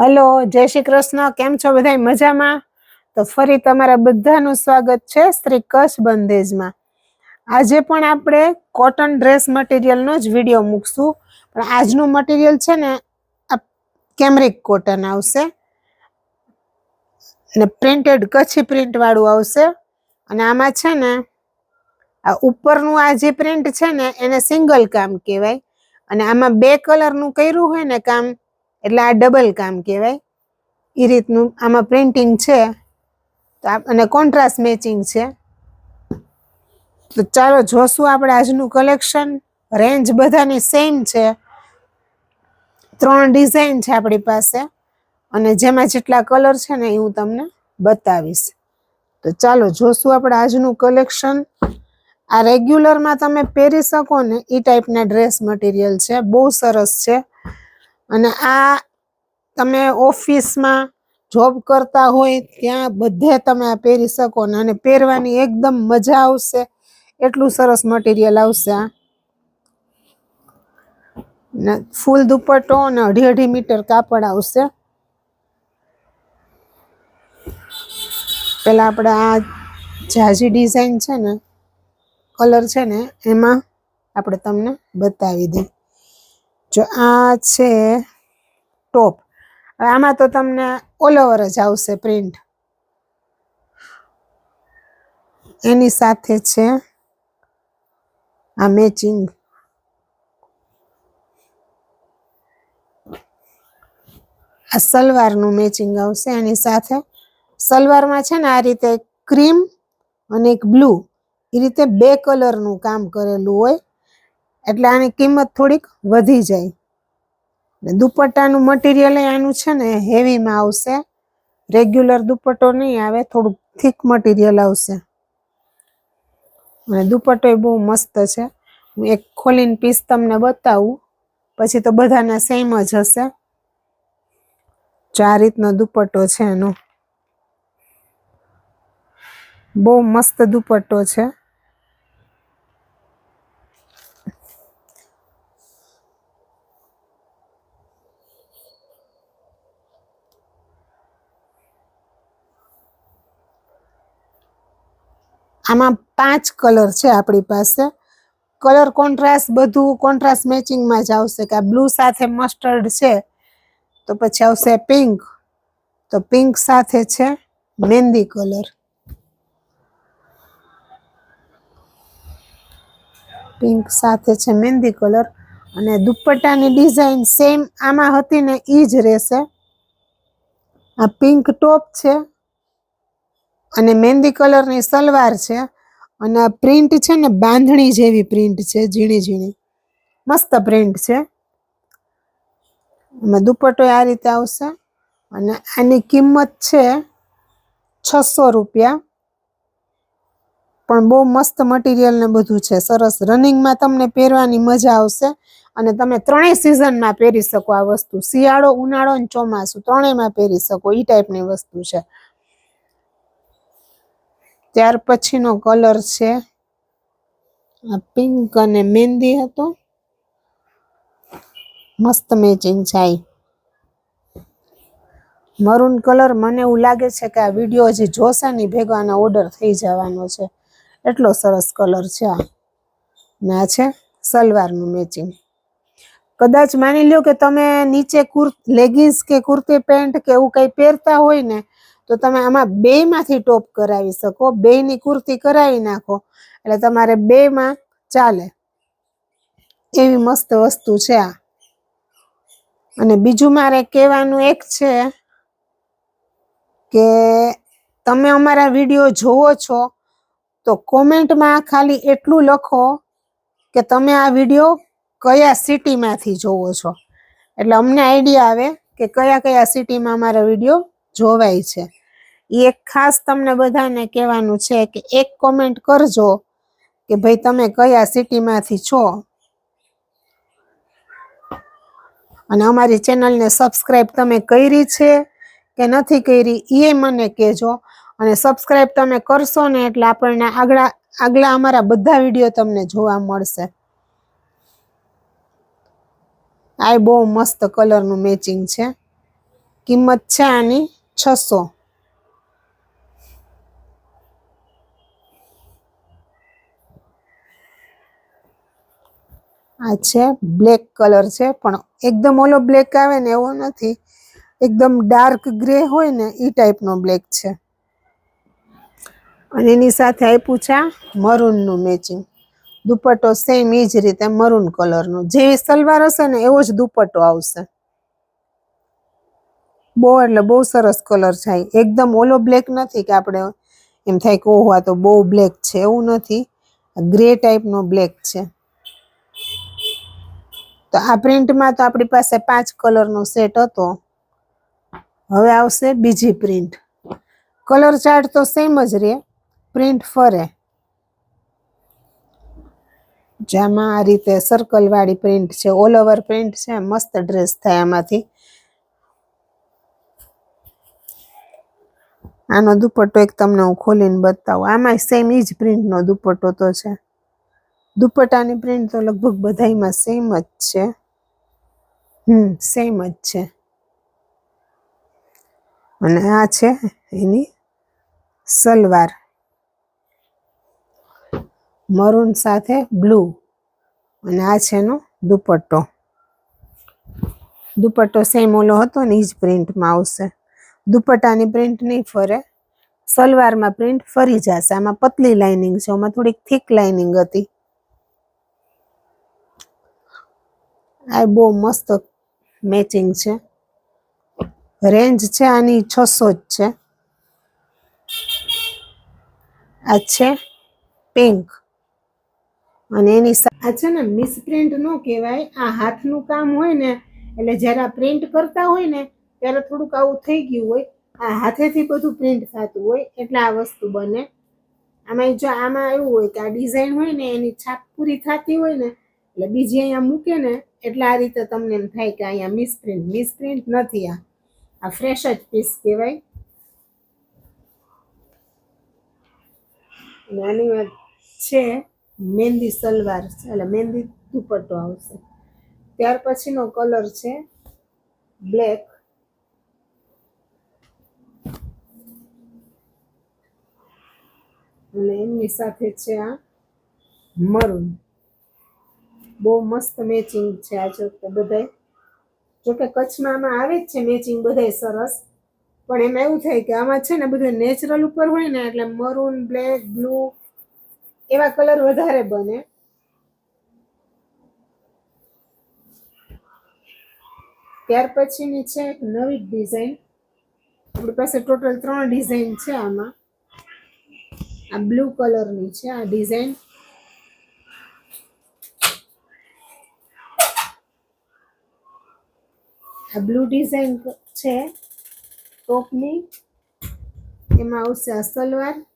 Hello, જય શ્રી કૃષ્ણ. કેમ છો બધા મજામાં? તો ફરી તમારા બધાનું સ્વાગત છે શ્રી કચ્છ બંધેજમાં. આજે પણ આપણે કોટન ડ્રેસ મટીરિયલનો જ વીડિયો મૂકશું. પણ આજનું મટીરિયલ છે ને, આ કેમરિક કોટન આવશે. ને પ્રિન્ટેડ કચ્છી પ્રિન્ટવાળું આવશે. અને આમાં છે ને, આ ઉપરનું આ જે પ્રિન્ટ છે ને, એને સિંગલ કામ કહેવાય. અને આમાં બે કલરનું કર્યું હોય ને કામ એટલે આ ડબલ કામ કહેવાય. એ રીતનું આમાં પ્રિન્ટિંગ છે. તો અને કોન્ટ્રાસ્ટ મેચિંગ છે. તો ચાલો જોશું આપણે આજનું કલેક્શન રેન્જ બધાની સેમ છે. ત્રણ ડિઝાઇન છે આપણી પાસે. અને જેમાં જેટલા કલર છે ને એ હું તમને બતાવીશ. તો ચાલો જોશું આપણે આજનું કલેક્શન આ રેગ્યુલરમાં તમે પહેરી શકો ને એ ટાઈપના ડ્રેસ મટીરિયલ છે. બહુ સરસ છે. અને આ તમે ઓફિસમાં જોબ કરતા હોય ત્યાં બધે તમે આ પહેરી શકો ને અને પહેરવાની એકદમ મજા આવશે. એટલું સરસ મટીરિયલ આવશે આ. ને ફૂલ દુપટ્ટો અને અઢી અઢી મીટર કાપડ આવશે. પેલા આપણે આ જાજી ડિઝાઇન છે ને, કલર છે ને, એમાં આપણે તમને બતાવી દઈએ જો આ છે ટોપ. હવે આમાં તો તમને ઓલ ઓવર જ આવશે પ્રિન્ટ. એની સાથે છે આ મેચિંગ. આ સલવારનું મેચિંગ આવશે એની સાથે. સલવારમાં છે ને આ રીતે ક્રીમ અને એક બ્લુ. એ રીતે બે કલરનું કામ કરેલું હોય. એટલે આની કિંમત થોડીક વધી જાય. દુપટ્ટાનું મટીરિયલ આનું છે ને હેવીમાં આવશે. રેગ્યુલર દુપટ્ટો નહીં આવે, થોડુંક થીક મટીરિયલ આવશે. અને દુપટ્ટો બહુ મસ્ત છે. હું એક ખોલીને પીસ તમને બતાવું. પછી તો બધાના સેમ જ હશે. ચાર રીતનો દુપટ્ટો છે એનો. બહુ મસ્ત દુપટ્ટો છે. આમાં પાંચ કલર છે આપણી પાસે. કલર કોન્ટ્રાસ્ટ બધું કોન્ટ્રાસ્ટ મેચિંગમાં જ આવશે કે આ બ્લુ સાથે મસ્ટર્ડ છે, તો પછી આવશે પિંક તો પિંક સાથે છે મહેંદી કલર. પિંક સાથે છે મહેંદી કલર. અને દુપટ્ટાની ડિઝાઇન સેમ આમાં હતી ને એ જ રહેશે. આ પિંક ટોપ છે અને મહેંદી કલરની સલવાર છે અને પ્રિન્ટ છે ને બાંધણી જેવી પ્રિન્ટ છે, ઝીણી ઝીણી. મસ્ત પ્રિન્ટ છે. એમાં દુપટ્ટો આ રીતે આવશે અને આની કિંમત છે છસો રૂપિયા. પણ બહુ મસ્ત મટીરિયલ ને બધું છે. સરસ રનિંગમાં તમને પહેરવાની મજા આવશે અને તમે ત્રણેય સિઝનમાં પહેરી શકો આ વસ્તુ. શિયાળો, ઉનાળો અને ચોમાસું, ત્રણેયમાં પહેરી શકો એ ટાઈપની વસ્તુ છે. ત્યાર પછીનો કલર છે. આ પિંક અને મહેંદી હતો. મસ્ત મેચિંગ જાય મરૂન કલર મને એવું લાગે છે કે આ વીડિયો હજી જોશે ને ભેગો ઓર્ડર થઈ જવાનો છે. એટલો સરસ કલર છે આ. ને છે સલવારનું મેચિંગ કદાચ માની લ્યો કે તમે નીચે કુર લેગિન્સ કે કુર્તી પેન્ટ કે એવું કંઈ પહેરતા હોય ને તો તમે આમાં બેમાંથી ટોપ કરાવી શકો, બેની કુર્તી કરાવી નાખો. એટલે તમારે બેમાં ચાલે. એવી મસ્ત વસ્તુ છે આ. અને બીજું મારે કહેવાનું એક છે કે તમે અમારા વીડિયો જોવો છો, તો કોમેન્ટમાં ખાલી એટલું લખો કે તમે આ વીડિયો કયા સિટીમાંથી જોવો છો. એટલે અમને આઈડિયા આવે કે કયા કયા સિટીમાં અમારા વીડિયો જોવાય છે. એ એક ખાસ તમને બધાને કહેવાનું છે કે એક કોમેન્ટ કરજો કે ભાઈ તમે કયા સિટીમાંથી છો. અને અમારી ચેનલને સબસ્ક્રાઇબ તમે કરી છે કે નથી કરી એ મને કહેજો. અને સબસ્ક્રાઇબ તમે કરશો ને એટલે આપણને આગળ, આગલા અમારા બધા વીડિયો તમને જોવા મળશે. આ બહુ મસ્ત કલરનું મેચિંગ છે. કિંમત છે આની છસો. આ છે બ્લેક કલર છે, પણ એકદમ ઓલો બ્લેક આવે ને એવો નથી. એકદમ ડાર્ક ગ્રે હોય ને એ ટાઈપનો બ્લેક છે. અને એની સાથે આપ્યું છે મરૂનનું મેચિંગ દુપટ્ટો સેમ એ જ રીતે મરૂન કલરનો જેવી સલવાર હશે ને એવો જ દુપટ્ટો આવશે. બહુ એટલે બહુ સરસ કલર છે એકદમ ઓલો બ્લેક નથી કે આપણે એમ થાય કે ઓહો આ તો બહુ બ્લેક છે, એવું નથી. ગ્રે ટાઈપનો બ્લેક છે. તો આ પ્રિન્ટમાં તો આપણી પાસે પાંચ કલરનો સેટ હતો. હવે આવશે બીજી પ્રિન્ટ. કલર ચાર્ટ તો સેમ જ રહે પ્રિન્ટ ફરે. જેમાં આ રીતે સર્કલવાળી પ્રિન્ટ છે ઓલ ઓવર પ્રિન્ટ છે, મસ્ત ડ્રેસ થાય આમાંથી. આનો દુપટ્ટો એક તમને હું ખોલીને બતાવું. આમાં સેમ એ જ પ્રિન્ટનો દુપટ્ટો તો છે. દુપટ્ટાની પ્રિન્ટ તો લગભગ બધાયમાં સેમ જ છે. હમ સેમ જ છે. અને આ છે એની સલવાર. મરૂન સાથે બ્લુ અને આ છે એનો દુપટ્ટો. દુપટ્ટો સેમ ઓલો હતો ને એ જ પ્રિન્ટમાં આવશે. દુપટ્ટાની પ્રિન્ટ નહીં ફરે. સલવારમાં પ્રિન્ટ ફરી જશે. આમાં પતલી લાઇનિંગ છે. આમાં થોડીક થીક લાઇનિંગ હતી. આ બહુ મસ્ત મેચિંગ છે. રેન્જ છે આની છસો જ છે. આ છે પિંક અને એની આ છે ને મિસપ્રિન્ટ ન કહેવાય. આ હાથનું કામ હોય ને, એટલે જ્યારે આ પ્રિન્ટ કરતા હોય ને, ત્યારે થોડુંક આવું થઈ ગયું હોય. આ હાથેથી બધું પ્રિન્ટ થતું હોય, એટલે આ વસ્તુ બને. આમાં જો આમાં એવું હોય કે આ ડિઝાઇન હોય ને, એની છાપ પૂરી થતી હોય ને એટલે બીજી અહીંયા મૂકે ને, એટલે આ રીતે તમને એમ થાય કે અહીંયા મિસપ્રિન્ટ મિસપ્રિન્ટ નથી આ. આ ફ્રેશ જ પીસ કહેવાય. અને આની વાત છે, મહેંદી સલવાર છે, એટલે મહેંદી દુપટ્ટો આવશે. ત્યાર પછીનો કલર છે બ્લેક અને એમની સાથે છે આ મરૂન બહુ મસ્ત મેચિંગ છે આ જો બધાય. જોકે કચ્છમાં આમાં આવે જ છે મેચિંગ બધાય સરસ. પણ એમાં એવું થાય કે આમાં છે ને બધું નેચરલ ઉપર હોય ને એટલે મરૂન બ્લેક બ્લુ એવા કલર વધારે બને. ત્યાર પછીની છે એક નવી ડિઝાઇન આપણી પાસે ટોટલ ત્રણ ડિઝાઇન છે આમાં. આ બ્લુ કલરની છે આ ડિઝાઇન બ્લુ ડિઝાઇન છે, ટોપની. એમાં આવશે આ સલવાર.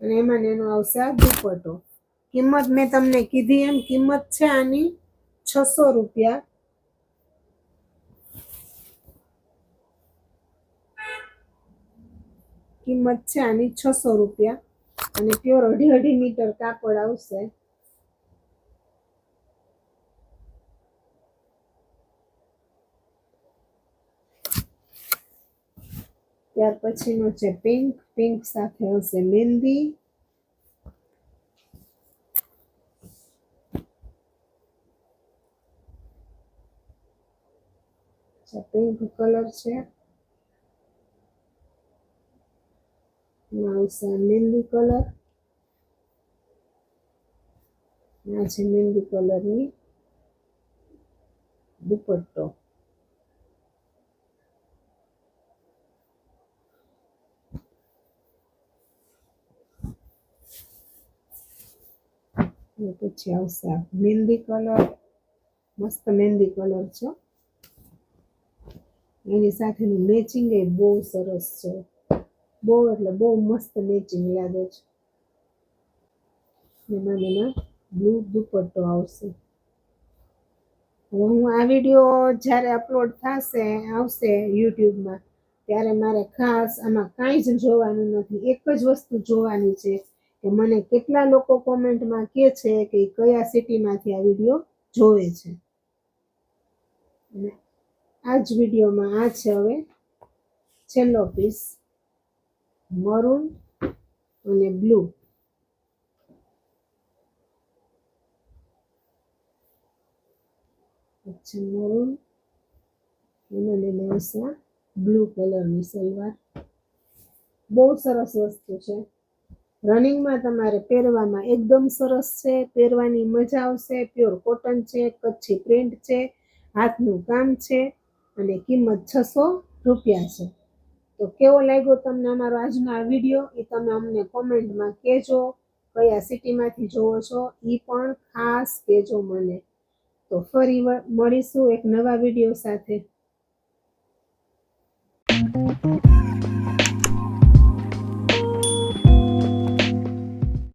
અને એમાં એનો આવશે આ દુપટ્ટો. કિંમત મેં તમને કીધી એમ, કિંમત છે આની છસો રૂપિયા. કિંમત છે આની છસો રૂપિયા. અને પ્યોર અઢી અઢી મીટર કાપડ આવશે. ત્યાર પછીનો છે પિંક પિંક સાથે હશે મહેંદી. પિંક કલર છે. આવશે મહેંદી કલર આ છે મહેંદી કલરની દુપટ્ટો. પછી આવશે આ મહેંદી કલર. મસ્ત મહેંદી કલર છે. એની સાથેનું મેચિંગ એ બહુ સરસ છે. બહુ એટલે બહુ મસ્ત મેચિંગ લાગે છે. એમાં એમાં બ્લુ દુપટ્ટો આવશે. હવે હું આ વીડિયો જ્યારે અપલોડ થશે, આવશે યુટ્યુબમાં, ત્યારે મારે ખાસ આમાં કાંઈ જ જોવાનું નથી. એક જ વસ્તુ જોવાની છે. કે મને કેટલા લોકો કોમેન્ટમાં કહે છે કે કયા સિટીમાંથી આ વીડિયો જોવે છે. અને આ જ વિડીયોમાં આ છે હવે છેલ્લો પીસ મરૂન અને બ્લુ અચ્છા મરૂન એમાં લઈને બ્લુ કલરની સલવાર. બહુ સરસ વસ્તુ છે. રનિંગમાં તમારે પહેરવામાં એકદમ સરસ છે, પહેરવાની મજા આવશે, પ્યોર કોટન છે, કચ્છી પ્રિન્ટ છે, હાથનું કામ છે અને કિંમત છસો રૂપિયા છે. તો કેવો લાગ્યો તમને અમારો આજનો આ વીડિયો એ તમે અમને કોમેન્ટમાં કહેજો. કયા સિટીમાંથી જોવો છો? એ પણ ખાસ કહેજો મને. તો ફરી મળીશું એક નવા વીડિયો સાથે.